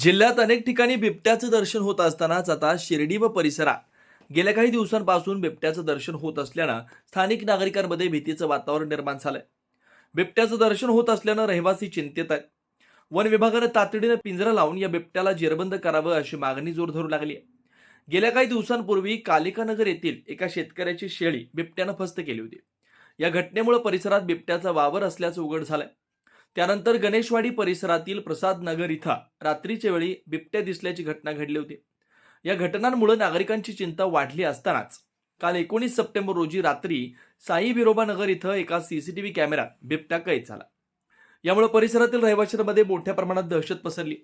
जिल्ह्यात अनेक ठिकाणी बिबट्याचं दर्शन होत असतानाच आता शिर्डी व परिसरात गेल्या काही दिवसांपासून बिबट्याचं दर्शन होत असल्यानं स्थानिक नागरिकांमध्ये भीतीचं वातावरण निर्माण झालंय. बिबट्याचं दर्शन होत असल्यानं रहिवासी चिंतेत आहेत. वन विभागानं तातडीनं पिंजरा लावून या बिबट्याला जेरबंद करावं अशी मागणी जोर धरू लागली आहे. गेल्या काही दिवसांपूर्वी कालिकानगर येथील एका शेतकऱ्याची शेळी बिबट्यानं फस्त केली होती. या घटनेमुळे परिसरात बिबट्याचा वावर असल्याचं उघड झालंय. त्यानंतर गणेशवाडी परिसरातील प्रसाद नगर इथं रात्रीच्या वेळी बिबट्या दिसल्याची घटना घडली होती. या घटनांमुळे नागरिकांची चिंता वाढली असतानाच काल एकोणीस सप्टेंबर रोजी रात्री साई बिरोबा नगर इथं एका सीसीटीव्ही कॅमेऱ्यात बिबट्या कैद झाला. यामुळे परिसरातील रहिवाशांमध्ये मोठ्या प्रमाणात दहशत पसरली.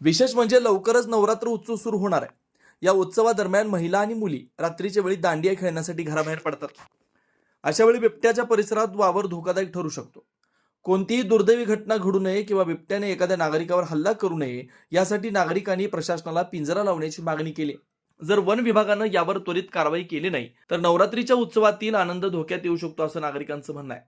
विशेष म्हणजे लवकरच नवरात्र उत्सव सुरू होणार आहे. या उत्सवादरम्यान महिला आणि मुली रात्रीच्या वेळी दांडिया खेळण्यासाठी घराबाहेर पडतात. अशा वेळी बिबट्याच्या परिसरात वावर धोकादायक ठरू शकतो. कोणतीही दुर्दैवी घटना घडू नये किंवा बिबट्याने एखाद्या नागरिकावर हल्ला करू नये यासाठी नागरिकांनी प्रशासनाला पिंजरा लावण्याची मागणी केली. जर वन विभागानं यावर त्वरित कारवाई केली नाही तर नवरात्रीच्या उत्सवातील आनंद धोक्यात येऊ शकतो असं नागरिकांचं म्हणणं आहे.